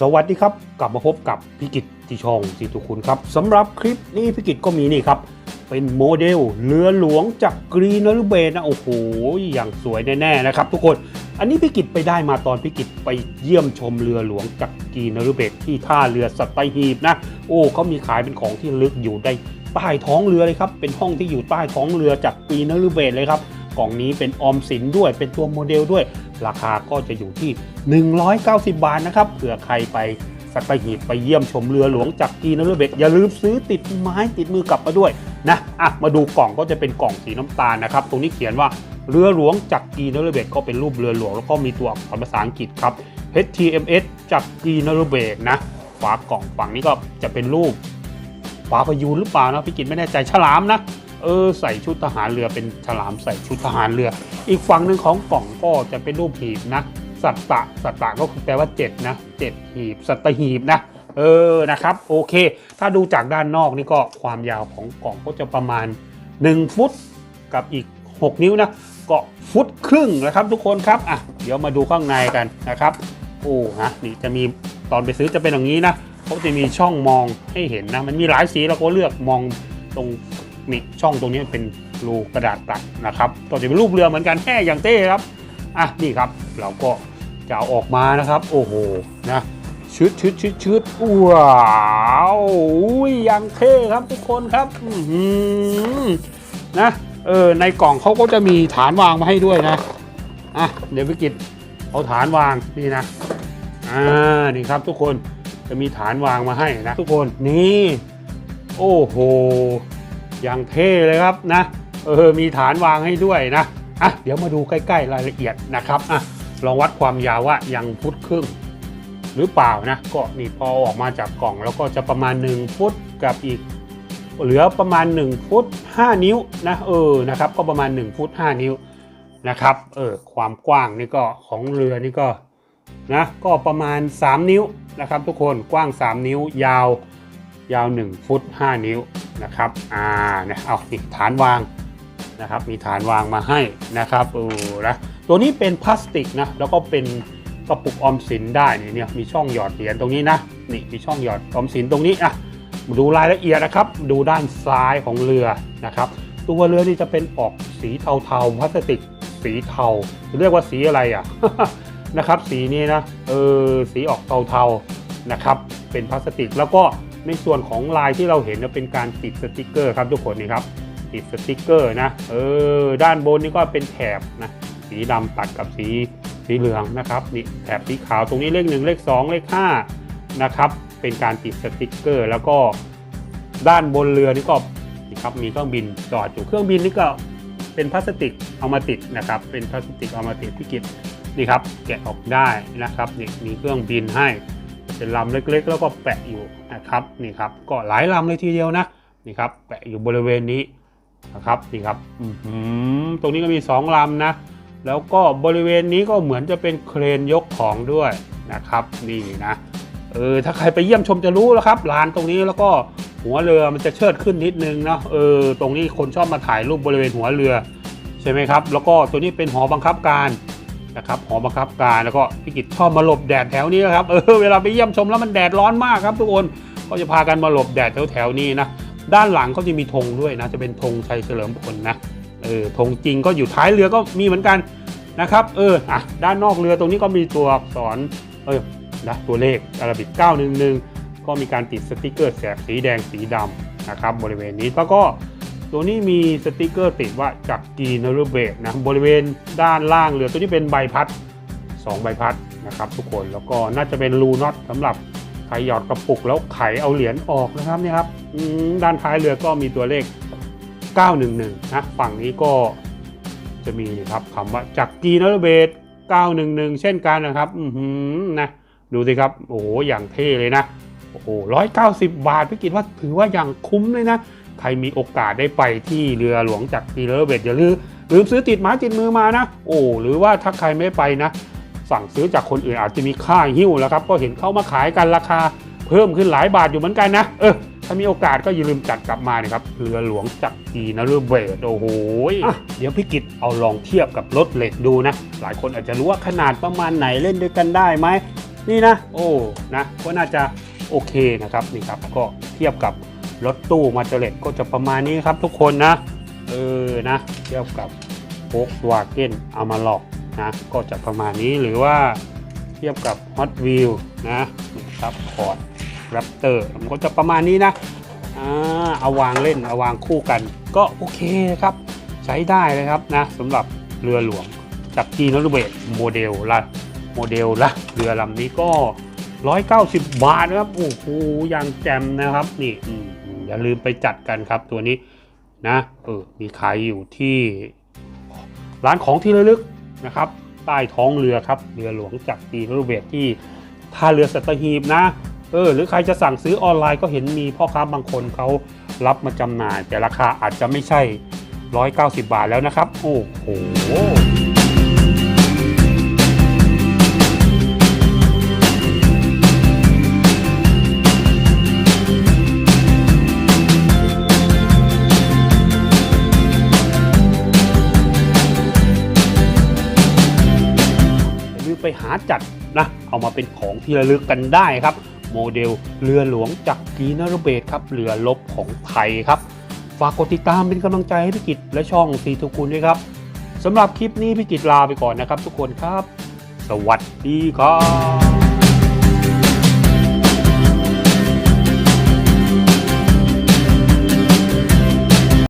สวัสดีครับ กลับมาพบกับพิกิตติชองสีทุกคุณครับสำหรับคลิปนี้พิกิตก็มีนี่ครับ เป็นโมเดลเรือหลวงจากกรีนอร์เบนนะโอ้โหอย่างสวยแน่ๆนะครับ ทุกคนอันนี้พิกิตไปได้มาตอนพิกิตไปเยี่ยมชมเรือหลวงจากกรีนอร์เบนที่ท่าเรือสัตหีบนะ โอ้เขามีขายเป็นของที่ลึกอยู่ได้ใต้ท้องเรือเลยครับเป็นห้องที่อยู่ใต้ท้องเรือจากกรีนอร์เบนเลยครับ กล่องนี้เป็นออมสินด้วยเป็นตัวโมเดลด้วย ราคาก็จะอยู่ที่ 190 บาทนะครับเผื่อใครไปสัตหีบไปเยี่ยมชมเรือหลวงจากกีนรือเบกอย่าลืมซื้อติดไม้ติดมือกลับมาด้วยนะอะมาดูกล่องก็จะเป็นกล่องสีน้ำตาลนะครับ ตรงนี้เขียนว่าเรือหลวงจากกีนรือเบกก็เป็นรูปเรือหลวงแล้วก็มีตัวอักษรภาษาอังกฤษครับ HTMS จากกีนรือเบกนะฝากล่องฝั่งนี้ก็จะเป็นรูปฝาพยูนหรือเปล่านะพี่กินไม่แน่ใจฉลามนะ เออใส่ชุดทหารเรือเป็นฉลามใส่ชุดทหารเรือ อีกฝั่งหนึ่งของกล่องก็จะเป็นรูปหีบนะ สัตตะ สัตตะก็คือแปลว่า7นะ7หีบ สัตหีบนะเออนะครับโอเค ถ้าดูจากด้านนอกนี่ก็ความยาวของกล่องก็จะประมาณ 1 ฟุตกับอีก 6 นิ้วนะก็ฟุตครึ่งนะครับทุกคนครับอะเดี๋ยวมาดูข้างในกันนะครับโอ้นะนี่จะมีตอนไปซื้อจะเป็นอย่างนี้นะเขาจะมีช่องมองให้เห็นนะ มันมีหลายสีเราก็เลือกมองตรง นี่ช่องตรงนี้เป็นรูกระดาษตัดนะครับก็จะเป็นรูปเรือเหมือนกันแค่อย่างเต้ครับอะนี่ครับเราก็จะเอาออกมานะครับ โอ้โหนะชืดชืดชืดชืดว้าวอุ้ยย่างเท่ครับทุกคนครับอื้อหือนะเออในกล่องเขาก็จะมีฐานวางมาให้ด้วยนะอะเดี๋ยวพิกิตเอาฐานวางนี่นะอ่านี่ครับทุกคนจะมีฐานวางมาให้นะทุกคนนี่ โอ้โห อย่างเท่เลยครับนะเออมีฐานวางให้ด้วยนะอะเดี๋ยวมาดูใกล้ๆรายละเอียดนะครับอะลองวัดความยาวว่ายังฟุตครึ่ง หรือเปล่านะก็นี่พอออกมาจากกล่องแล้วก็จะประมาณ 1 ฟุตกับอีก เหลือประมาณ 1 ฟุต 5 นิ้วนะเออนะครับก็ประมาณ 1 ฟุต 5 นิ้วนะครับเออความกว้างนี่ก็ของเรือนี่ก็นะก็ประมาณ 3 นิ้วนะครับทุกคนกว้าง 3 นิ้วยาว ยาว 1 ฟุต 5 นิ้ว นะครับอ่าเนี่ยเอานี่ฐานวางนะครับมีฐานวางมาให้นะครับโอ้นะตัวนี้เป็นพลาสติกนะแล้วก็เป็นกระปุกออมสินได้นี่เนี่ยมีช่องหยอดเหรียญตรงนี้นะนี่มีช่องหยอดออมสินตรงนี้อะมาดูรายละเอียดนะครับ ดูด้านซ้ายของเรือนะครับ ตัวเรือนี่จะเป็นออกสีเทาๆพลาสติกสีเทาเรียกว่าสีอะไรอะนะครับ สีนี้นะเออสีออกเทาๆนะครับ เป็นพลาสติกแล้วก็ ในส่วนของลายที่เราเห็นเนี่ยเป็นการติดสติกเกอร์ครับทุกคนนี่ครับติดสติกเกอร์นะเออด้านบนนี่ก็เป็นแถบนะสีดำตัดกับสีสีเหลืองนะครับนี่แถบสีขาวตรงนี้เลข 1 เลข 2 เลข5นะครับเป็นการติดสติกเกอร์ แล้วก็ด้านบนเรือนี่ก็นี่ครับมีเครื่องบินจอดอยู่เครื่องบินนี่ก็เป็นพลาสติกเอามาติดนะครับเป็นพลาสติกเอามาติดพิกิจนี่ครับแกะออกได้นะครับนี่มีเครื่องบินให้ เป็นลำเล็กๆ แล้วก็แปะอยู่นะครับนี่ครับก็หลายลำเลยทีเดียวนะนี่ครับแปะอยู่บริเวณนี้นะครับนี่ครับอื้อหือตรงนี้ก็มี 2ลำนะ แล้วก็บริเวณนี้ก็เหมือนจะเป็นเครนยกของด้วยนะครับ นี่นะเออถ้าใครไปเยี่ยมชมจะรู้แล้วครับลานตรงนี้แล้วก็หัวเรือมันจะเชิดขึ้นนิดนึงเนาะเออตรงนี้คนชอบมาถ่ายรูปบริเวณหัวเรือใช่ไหมครับ แล้วก็ตัวนี้เป็นหอบังคับการ นะครับหอบังคับการแล้วก็พิกิจชอบมาหลบแดดแถวนี้นะครับเออเวลาไปเยี่ยมชมแล้วมันแดดร้อนมากครับทุกคนก็จะพากันมาหลบแดดแถวแถวๆนี้นะด้านหลังก็จะมีธงด้วยนะจะเป็นธงชัยเฉลิมพลนะเออธงจริงก็อยู่ท้ายเรือก็มีเหมือนกันนะครับเอออะด้านนอกเรือตรงนี้ก็มีตัวอักษรเออนะตัวเลขอาราบิก911 ก็มีการติดสติกเกอร์แสบสีแดงสีดำนะครับบริเวณนี้แล้วก็ ตัวนี้มีสติกเกอร์ติดว่าจากกีนอร์เบกนะบริเวณด้านล่างเรือตัวนี้เป็นใบพัด 2 ใบพัดนะครับทุกคนแล้วก็น่าจะเป็นรูน็อตสำหรับใครหยอดกระปุกแล้วไขเอาเหรียญออกนะครับนี่ครับด้านท้ายเรือก็มีตัวเลข 911 นะฝั่งนี้ก็จะมีครับคำว่าจากกีนอร์เบก911 เช่นกันนะครับอืนะดูสิครับโอ้โหอย่างเท่เลยนะโอ้โห190 บาทพี่กิตว่าถือว่าอย่างคุ้มเลยนะ ใครมีโอกาสได้ไปที่เรือหลวงจากกีเลอร์เบดอย่าลืมลืมซื้อติดไม้ติดมือมานะ โอ้หรือว่าถ้าใครไม่ไปนะ สั่งซื้อจากคนอื่นอาจจะมีค่าหิ้วแล้วครับ ก็เห็นเขามาขายกันราคา เพิ่มขึ้นหลายบาทอยู่เหมือนกันนะ เออถ้ามีโอกาสก็อย่าลืมจัดกลับมานะครับเรือหลวงจากกีนะเรือเบดโอ้โหอะเดี๋ยวพี่กิตเอาลองเทียบกับรถเหล็กดูนะ หลายคนอาจจะรู้ว่าขนาดประมาณไหนเล่นด้วยกันได้ไหมนี่นะ โอ้นะก็น่าจะโอเคนะครับนี่ครับก็เทียบกับ รถตู้มาเจเลตก็จะประมาณนี้ครับทุกคนนะ เออนะเทียบกับโฟกวาเก้นอามาล็อกนะก็จะประมาณนี้หรือว่าเทียบกับ Hot Wheel นะนะครับคอร์ดแรปเตอร์มันก็จะประมาณนี้นะอ่าเอาวางเล่นเอาวางคู่กัน ก็โอเคครับ ใช้ได้เลยครับนะสำหรับเรือหลวงจากจีนอร์เบตโมเดลละโมเดลละเรือลำนี้ก็ 190 บาทนะครับโอ้โหอย่างแจมนะครับ นี่อย่าลืมไปจัดกันครับตัวนี้นะเออมีขายอยู่ที่ร้านของที่ระลึกนะครับ ใต้ท้องเรือครับเรือหลวงจากจีนร์เบตที่ท่าเรือสัตหีบนะเออหรือใครจะสั่งซื้อออนไลน์ก็เห็นมีพ่อค้าบางคนเขารับมาจำหน่าย แต่ราคาอาจจะไม่ใช่ 190 บาทแล้วนะครับ โอ้โห รือไปหาจัดนะเอามาเป็นของที่ระลึกกันได้ครับ โมเดลเรือหลวงจากกีนารเบตครับเรือลบของไทยครับ ฝากกดติดตามเป็นกำลังใจให้พี่กิตและช่องสีทุกุลด้วยครับสำหรับคลิปนี้พี่กิตลาไปก่อนนะครับ ทุกคนครับ สวัสดีครับ